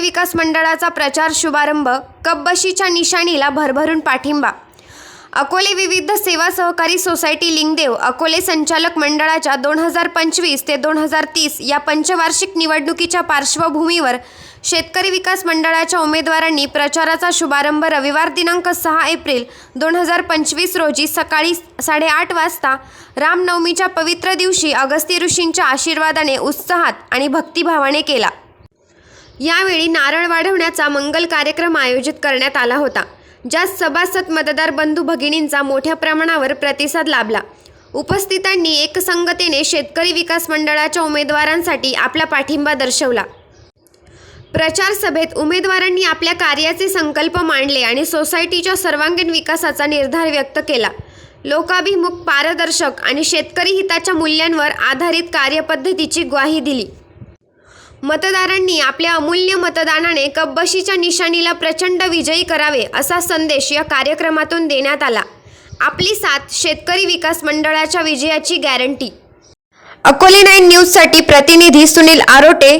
विकास मंडळाचा प्रचार शुभारंभ कपबशीच्या निशाणीला भरभरून पाठिंबा. अकोले विविध सेवा सहकारी सोसायटी लिंगदेव अकोले संचालक मंडळाच्या दोन हजार पंचवीस ते दोन हजार तीस या पंचवार्षिक निवडणुकीच्या पार्श्वभूमीवर शेतकरी विकास मंडळाच्या उमेदवारांनी प्रचाराचा शुभारंभ रविवार दिनांक सहा एप्रिल दोन हजार पंचवीस रोजी सकाळी साडेआठ वाजता रामनवमीच्या पवित्र दिवशी अगस्ती ऋषींच्या आशीर्वादाने उत्साहात आणि भक्तिभावाने केला. यावेळी नारळ वाढवण्याचा मंगल कार्यक्रम आयोजित करण्यात आला होता ज्यात सभासद मतदार बंधू भगिनींचा मोठ्या प्रमाणावर प्रतिसाद लाभला. उपस्थितांनी एकसंगतेने शेतकरी विकास मंडळाच्या उमेदवारांसाठी आपला पाठिंबा दर्शवला. प्रचार सभेत उमेदवारांनी आपल्या कार्याचे संकल्प मांडले आणि सोसायटीच्या सर्वांगीण विकासाचा निर्धार व्यक्त केला. लोकाभिमुख पारदर्शक आणि शेतकरी हिताच्या मूल्यांवर आधारित कार्यपद्धतीची ग्वाही दिली. मतदारांनी आपल्या अमूल्य मतदानाने कब्बशीच्या निशाणीला प्रचंड विजयी करावे असा संदेश या कार्यक्रमातून देण्यात आला. आपली साथ शेतकरी विकास मंडळाच्या विजयाची गॅरंटी. अकोले नाईन न्यूजसाठी प्रतिनिधी सुनील आरोटे